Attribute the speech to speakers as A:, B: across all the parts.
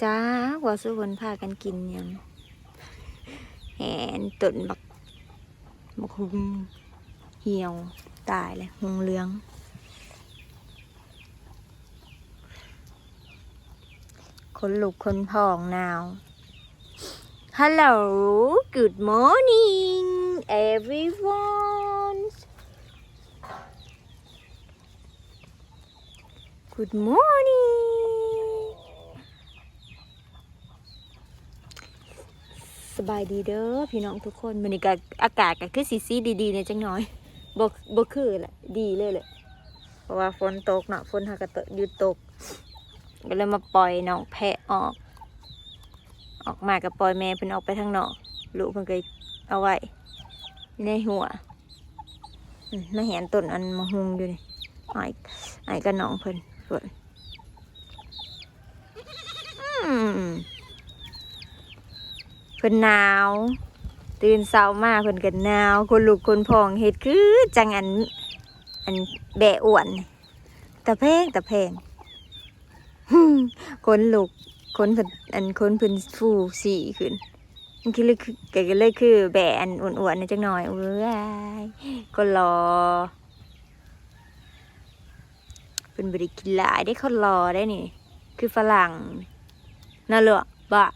A: จ้าว่าสุคนพากันกินยังแหนตุนบักบักหุงเหี่ยวตายเลยหุงเหลือง คนลุกคนพองหนาว Hello good morning everyone Good morning ส บายดีเด้อพี่น้องทุกคนมันนี้ก็อากาศก็คือสีสีดีๆเนี่ยจังน้อยบกบกคือแหละดีเลยแหละเพราะว่าฝนตกเนาะฝนหากระตหยุดตกก็เลยมาปล่อยน้องแพะออก ออกมากับปล่อยแม่เพิ่นออกไปทางนอกลูกเพิ่นก็เอาไว้ในหัวมาเห็นต้นอันมะฮุงอยู่นี่ไอ้ไอ้กับน้องเพิ่นเพิ่นอืม พิ่นหนาว ตื่นเช้ามาเพิ่นก็หนาว คนลูกคนพองเฮ็ดคือจังอันอันแบะอ้วนตะแพงตะแพงคนลูกคนเพิ่นอันคนเพิ่นฟูสีขึ้นมันคือเลยคือก็เลยคือแบะอันอ้วนๆนี่จังหน่อยเอ้ยก็รอเป็นบริกินหลายได้คนรอได้นี่ คือฝรั่งน่าเหรอบะ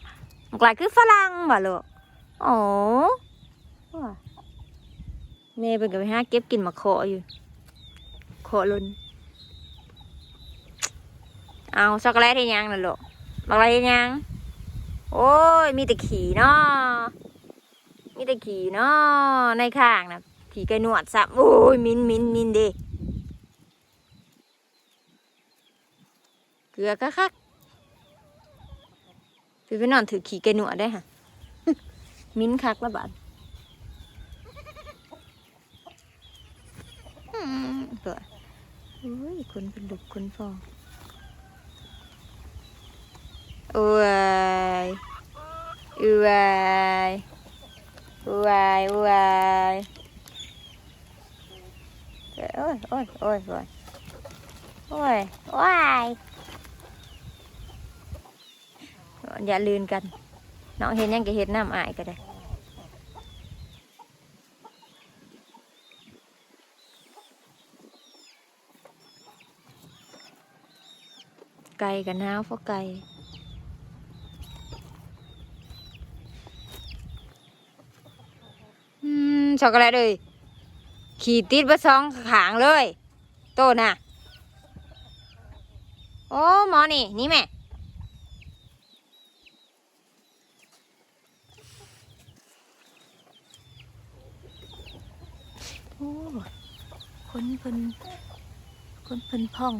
A: กลายคือฝรั่งบ่เหรออ๋อว่ะแม่เป็นกับไปหาเก็บกินมาขออยู่ขอลุนเอาช็อกโกแลตให้ยังน่ะลูกอกอะไรให้ยัง โอ้ย มีแต่ขี่เนาะมีแต่ขี่เนาะในข้างนะขี่ไก่หนวดสับโอ้ย มินมินมินด้เกลือคักคัก พี่ไปนอนถือขี่ไก่หนวดได้ฮะมิ้นคักละบาดอืมเกิดโอ้ยคนเป็นดุกคนฟอง Ui Ui Ui Ui Trời ơi ôi ôi rồi Ôi Ôi อย่า อย่าลืนกันน้องเห็นยังก็เห็นน้ำอายก็ได้ไก่กันน้าวเพราะไก่ช็อกโกแลตเลย ขี่ติดไปสองขางเลย โตน่ะ โอ้หมอนี่ นี่แม่ โอ้ค นเพิ่นคนเพิ่นพ่อง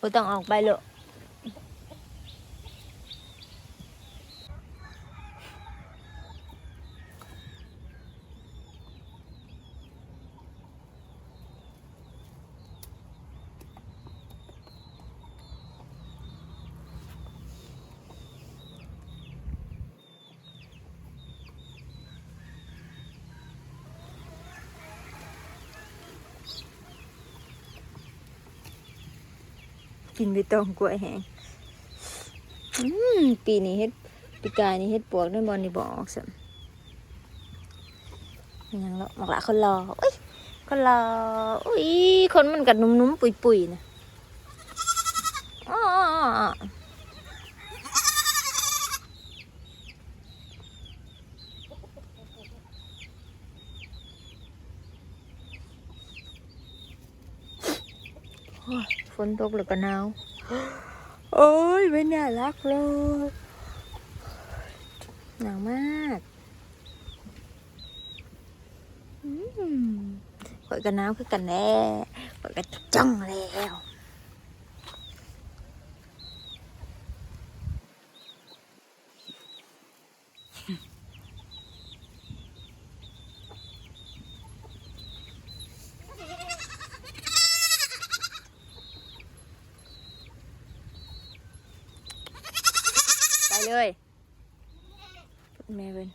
A: บ่ต้องออกไปเลย กินไปตองกล้วยแห้งอืมปีนี้เฮ็ดปีกายนี้เฮ็ดปวกด้บอลนี่บอกสิมัยังละมักละคนรออุ้ยคนรออุ้ยคนมันกัดนุ่มๆ ปุยๆนะอ๋ออ้ออ้อโอ้ย ฝนตกแล้วก็หนาวโอ้ยไม่น่ารักเลยหนาวมากอืมข่อยกับหนาวคือกันแน่ข่อยก็จ้องแล้ว ไป เลยแม่เป็น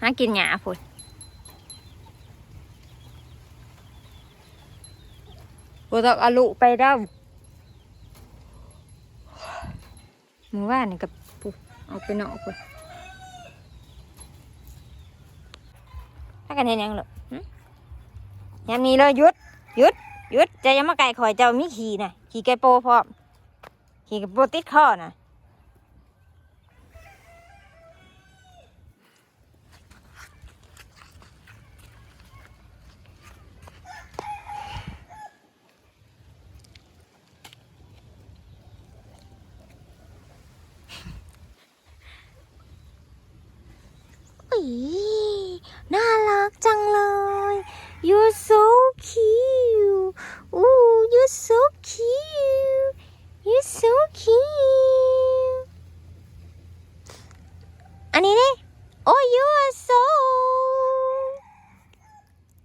A: หากินหญ้าพุ่นบ่ต้องเอาลุไปด้ามือว่านนี่กับปุ๊ออกไปนอกพุ่นถ้ากันเห็นยังหรอหึยามนี้เลยหยุดหยุด ยุดจะยังมาไก่ข่อยเจ้ามีขี่น่ะขี่ไก่โปพร้อมขี่ไก่โปติดข้อน่ะอีน่ารักจังเลย you're so cute อู้ you're so cute you're so cute อันนี้นี่ oh you are so ขี้ไรกูกูขี้ไรอย่ามองเลยอย่ามองอย่ามอง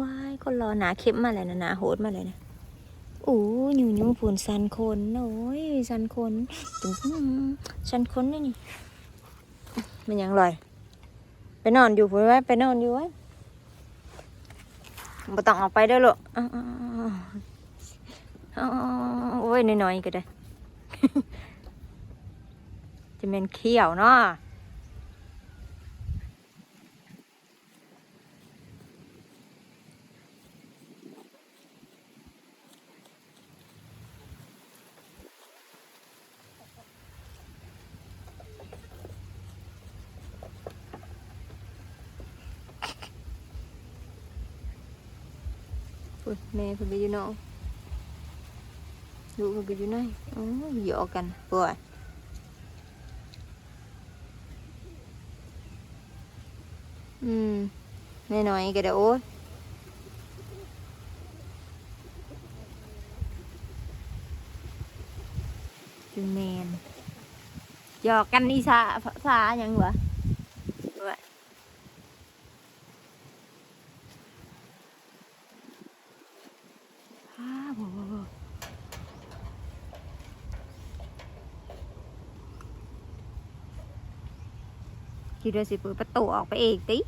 A: วยๆเนี่ยตาสวยๆเลยนี่ตาคนรอว้ายคนรอหนาเข้มมาเลยนะหนาโหดมาเลยนะโอ้ยยูยูผุนสันคนโอ้ยสันคนตึงสันคนนี่นี่มันยังลอย ไปนอนอยู่พุ่นไว้ไปนอนอยู่ไว้บ่ต้องออกไปเด้อลูกอ้าวๆๆโอ้ยน้อยๆก็ได้จะเป็นเขี้ยวเนาะ พุ่นแม่เพิ่นก็อยู่เนาะลูกเพิ่นก็อยู่ไหนอ๋อหยอกกันป่วยอืมน้อยๆก็ได้โอ้ยจูแมนหยอกกันอีสาภาษาหยังวะป่วยอ้าบ่บ่บ่ ที่เรือสิเปิดประตูออกไปเองติ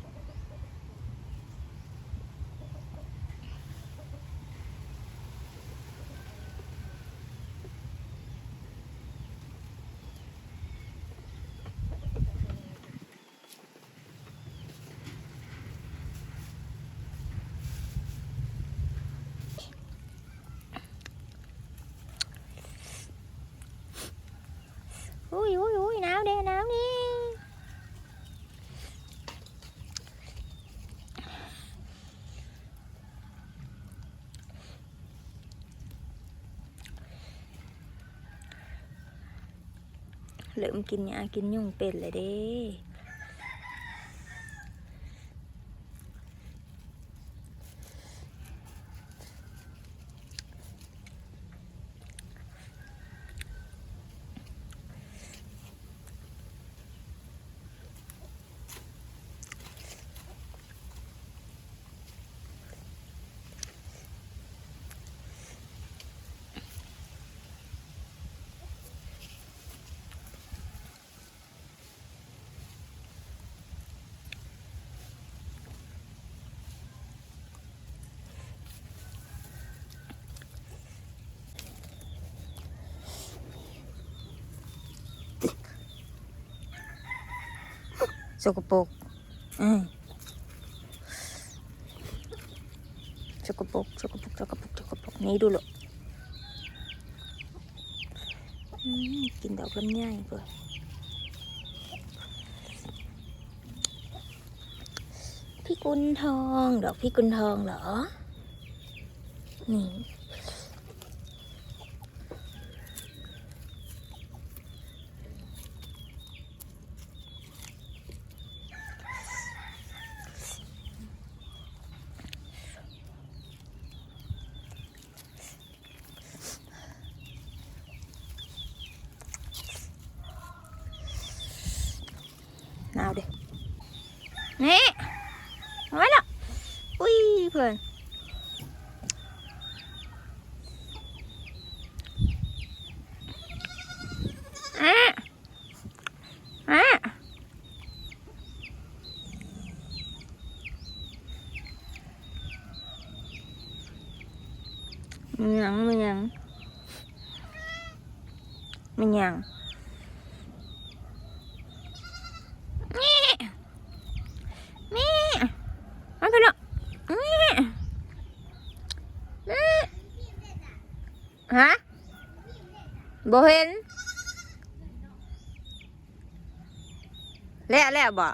A: อุ้ยอุ้ยอุ้ยหนาวเด้หนาวนี่ เริ่มกินยากินยุ่งเป็นเลยเด้ สกปรกอืมสกปรกสกปรกสกปรกสกปรกนี่ดูหรอกอืมกินดอกลำไยก่อนพี่กุนทอง ดอกพี่กุนทองเหรอ นี่ นี่เอาไว้ละอุ้ยเพื่อนอะอะมันยังมันยังมันยังนี่นี่มาไปละนี่นี่ ฮะบ่เห็น แล้วแล้วบ่